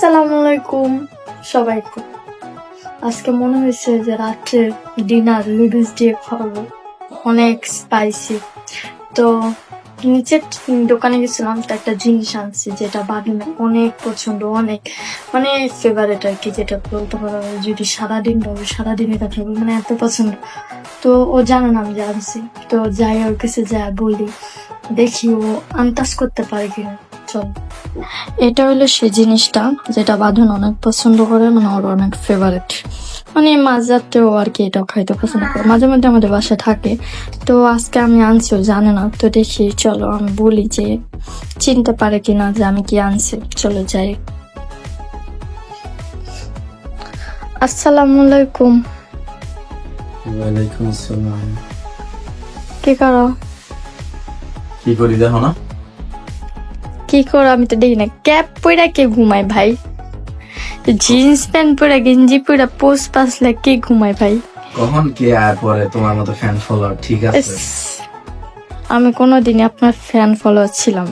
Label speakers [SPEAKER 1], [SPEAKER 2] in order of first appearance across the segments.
[SPEAKER 1] আসসালামু আলাইকুম সবাইকে। আজকে মনে হয়েছে যে রাত্রে ডিনার, নুডলস দিয়ে খাব। অনেক স্পাইসি তো নিচের দোকানে গেছিলাম, তো একটা জিনিস আনছি যেটা বাগিনা অনেক পছন্দ, অনেক মানে ফেভারেট আর কি যেটা বলতে পারো। যদি সারাদিন পাবো সারাদিন এটা খাব মানে এত পছন্দ। তো ও জানে না আমি যে আনছি। তো যাই ওর কাছে যা বলি, দেখি ও আন্দাজ করতে পারে কিনা। চল। এটা হলো সেই জিনিসটা যেটা বাঁধন অনেক পছন্দ করে মানে ওর অনেক ফেভারিট মানে মাছ জাতীয় আর কি এটাও খাইতে পছন্দ করে। মাঝে মধ্যে আমাদের বাসায় থাকে। তো আজকে আমি আনছি জানে না। তো দেখি চলো আমি বলি যে চিনতে পারে কিনা যে আমি কি আনছি। চলো যাই। আসসালামু আলাইকুম।
[SPEAKER 2] ওয়ালাইকুম আসসালাম।
[SPEAKER 1] কি করো?
[SPEAKER 2] কি করি দেখো না?
[SPEAKER 1] কি করো? আমি তো দেখি না। ক্যাপ পরে কে ঘুমায় ভাই? জিন্স প্যান্ট পরে গেঞ্জি পরে পোস্ট পাসলে কে ঘুমায় ভাই?
[SPEAKER 2] কখন কে আর পরে তোমার মতো ফ্যান ফলোয়ার ঠিক আছে।
[SPEAKER 1] আমি কোনোদিনই আপনার ফ্যান ফলোয়ার ছিলাম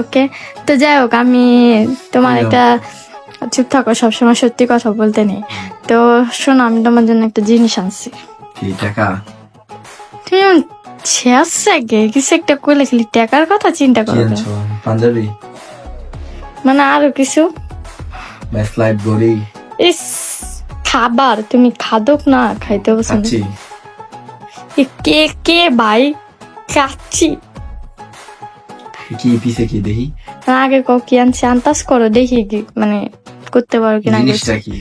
[SPEAKER 1] ওকে তো যাই হোক আমি তোমার একটা চুপ থাকো সবসময় সত্যি কথা বলতে নেই। তো শোনো আমি তোমার জন্য একটা জিনিস আনছি।
[SPEAKER 2] কি টাকা?
[SPEAKER 1] তুমি ছেঁচছে গে কিছু একটা করলে খালি টাকার কথা চিন্তা করো
[SPEAKER 2] পাঞ্জাবি?
[SPEAKER 1] মানে আরও কিছু?
[SPEAKER 2] লাইট গড়ি।
[SPEAKER 1] ইস খাবার তুমি খাদক না খাইতে পছন্দ কে কে ভাই? কাচ্ছি
[SPEAKER 2] কি পিছে কি দেখি?
[SPEAKER 1] আগে ক কি আনছি আন্দাজ করো দেখি মানে করতে পারো কিনা
[SPEAKER 2] জিনিসটা কি?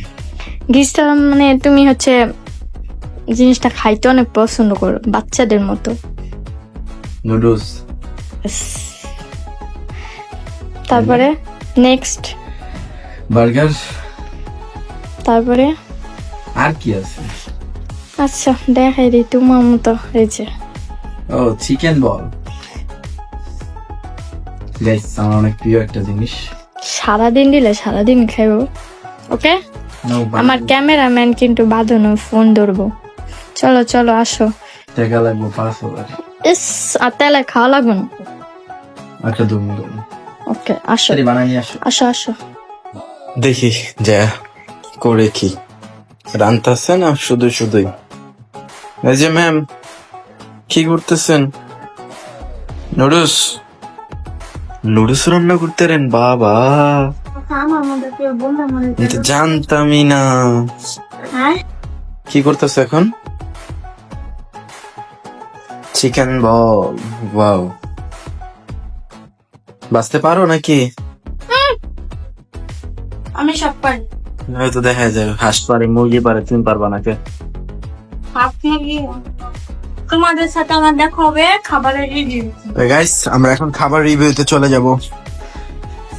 [SPEAKER 1] গিসটা মানে তুমি হচ্ছে জিনিসটা খাইতে অনেক পছন্দ করো বাচ্চাদের মতো।
[SPEAKER 2] নুডলস
[SPEAKER 1] তারপরে নেক্সট
[SPEAKER 2] বার্গার
[SPEAKER 1] তারপরে?
[SPEAKER 2] আর কি আছে?
[SPEAKER 1] আচ্ছা দেখাই দিই তোমার মতো যে।
[SPEAKER 2] ও চিকেন বল গাইস আমার অনেক প্রিয় একটা জিনিস।
[SPEAKER 1] সারাদিন দিলে সারাদিন খাইবো ওকে আমার ক্যামেরাম্যান কিন্তু বাঁধানো ফোন ধরবো। চলো চলো আসো।
[SPEAKER 2] টাকা লাগবে পাঁচ হাজার
[SPEAKER 1] ইস আর তাহলে খাওয়া লাগবে না?
[SPEAKER 2] আচ্ছা দুমু দুমু।
[SPEAKER 1] ওকে আসো।
[SPEAKER 2] সরি বানাই আসো।
[SPEAKER 1] আসো আসো।
[SPEAKER 3] দেখি যা করে কি। রান্তাছে না শুধু শুধুই? এই যে ম্যাম কি করতেছেন? নুডলস? নুডলস রান্না করতেন বাবা। আমি জানতামই না।
[SPEAKER 1] হ্যাঁ?
[SPEAKER 3] কি করতেছে এখন? Chicken ball wow. বাঁচতে পারো নাকি?
[SPEAKER 1] আমি সব পারি।
[SPEAKER 3] হয়তো দেখা যায় হাঁস পারে মুরগি পারে তুমি পারবা না কে?
[SPEAKER 1] তোমাদের সাথে আমার দেখা হবে খাবারের রিভিউ
[SPEAKER 3] গাইস আমরা এখন খাবার রিভিউতে চলে যাব।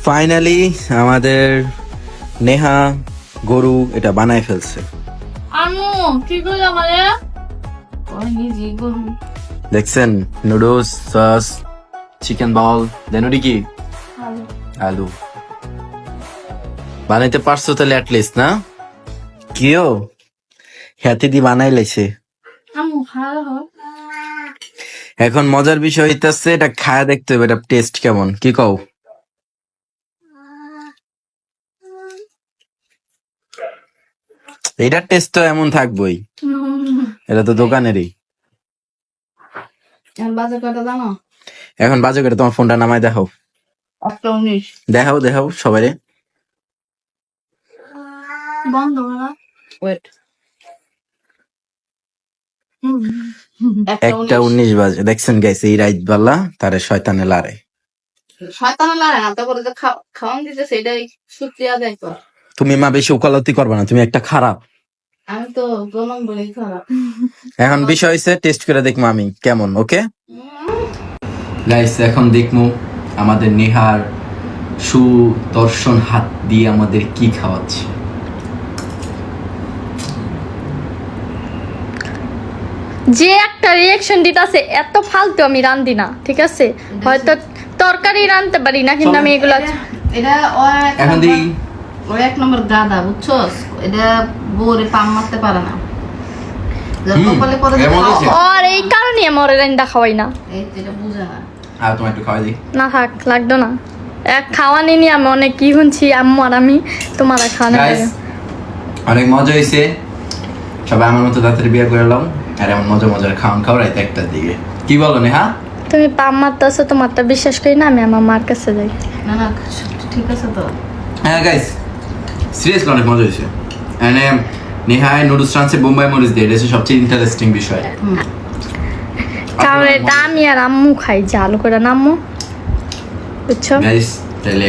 [SPEAKER 3] ফাইনালি আমাদের নেহা গরু এটা বানায় ফেলছে।
[SPEAKER 1] আনু কি করল আমারে ওই নিজে গরু।
[SPEAKER 3] দেখছেন? নুডলস সস চিকেন বল দেন ওটি কি? আলু। বানাইতে পারছ তাহলে অ্যাটলিস্ট না? কিও? হাতে দি বানাই লাইছে এখন মজার বিষয় হইতাছে এটা খায়া দেখতে হবে এটা টেস্ট কেমন? কি কও? এটার টেস্ট তো এমন থাকবই। এটা তো দোকানেরই।
[SPEAKER 1] জানো?
[SPEAKER 3] এখন বাজে করে তোমার ফোনটা নামায় দেখাও।
[SPEAKER 1] একটা উনিশ।
[SPEAKER 3] দেখাও দেখাও সবাই
[SPEAKER 1] বন্ধ করা ওয়েট
[SPEAKER 3] একটা উনিশ। বাজে। দেখছেন গাইছে এই রাইত বেলা তারে শয়তানে লারে
[SPEAKER 1] শয়তান লাগে না তারপরে যে খাওয়ান দিতে সেটাই সুক্রিয়া দেয়
[SPEAKER 3] তুমি মা বেশি উকালতি করবে না তুমি একটা খারাপ।
[SPEAKER 1] আমি তো জনম বলে খারাপ।
[SPEAKER 3] এখন বিষয় হয়েছে টেস্ট করে দেখব আমি কেমন ওকে গাইস এখন দেখব আমাদের নেহার সুদর্শন হাত দিয়ে আমাদের কি খাওয়াচ্ছে।
[SPEAKER 1] যে একটা রিয়াকশন দিতাছে এত ফালতু আমি রান্ধি না ঠিক আছে? হয়তো তরকারি রাঁধতে পারি না কিন্তু আমি এগুলো
[SPEAKER 4] এটা
[SPEAKER 3] এখন দেখি।
[SPEAKER 4] ও এক নম্বর গাদা বুঝছস? এটা বউরে পাম মারতে পারে না?
[SPEAKER 1] আর এই কারণে আমার রান্না খাওয়াই না।
[SPEAKER 3] আর তোমার একটু খাওয়াই দিই।
[SPEAKER 1] না থাক লাগতো না। এক খাওয়া নিনি আমি অনেক কি শুনছি আম্মু আর আমি তোমার
[SPEAKER 3] অনেক মজা হয়েছে। সবাই আমার মতো তাড়াতাড়ি বিয়ে করে এলাম আর এমন মজা মজার খাওয়ান খাওয়া রাইতে একটার দিকে। কি বলো নেহা?
[SPEAKER 1] তুমি পাম মারতেছো তোমারটা বিশ্বাস করি না আমি আমার মার কাছে যাই।
[SPEAKER 4] না না ঠিক আছে তো।
[SPEAKER 3] হ্যাঁ গাইস সিরিয়াসলি অনেক মজা হয়েছে। এনে নেহায় নুডলস রানছে বোম্বাই মরিচ দিয়ে এটা সবচেয়ে ইন্টারেস্টিং বিষয়।
[SPEAKER 1] কারণ এটা আমি আর আম্মু খাই জাল করে না আম্মু? বুঝছ?
[SPEAKER 3] গাইস তাহলে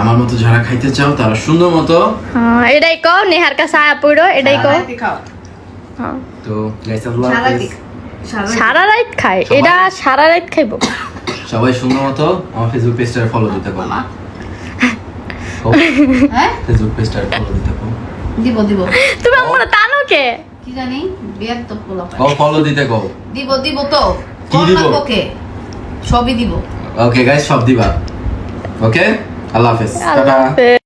[SPEAKER 3] আমার মতো যারা খাইতে চাও তারা সুন্দর মতো
[SPEAKER 1] হ্যাঁ এটাই কও নেহার কাছে আয়া পড়ো এটাই কও। হ্যাঁ।
[SPEAKER 3] তো গাইস আল্লাহ
[SPEAKER 1] সারা রাত খাই এটা সারা রাত খাইবো।
[SPEAKER 3] সবাই সুন্দর মতো আমার ফেসবুক পেজটা ফলো দিতে কো
[SPEAKER 4] হ্যাঁ?
[SPEAKER 3] ফেসবুক পেজটা ফলো দিতে
[SPEAKER 4] দিব দিব।
[SPEAKER 1] তুমি আমার টানো কে
[SPEAKER 4] কি জানি বিয়ের তো
[SPEAKER 3] ফলো দিতে
[SPEAKER 4] দিব দিব তো।
[SPEAKER 3] কি দিব?
[SPEAKER 4] লাগবো সবই দিব।
[SPEAKER 3] ওকে গাইস সব দিবা। ওকে আল্লাহ হাফেজ।
[SPEAKER 1] আল্লাহ
[SPEAKER 3] টাটা।
[SPEAKER 1] হাফেজ।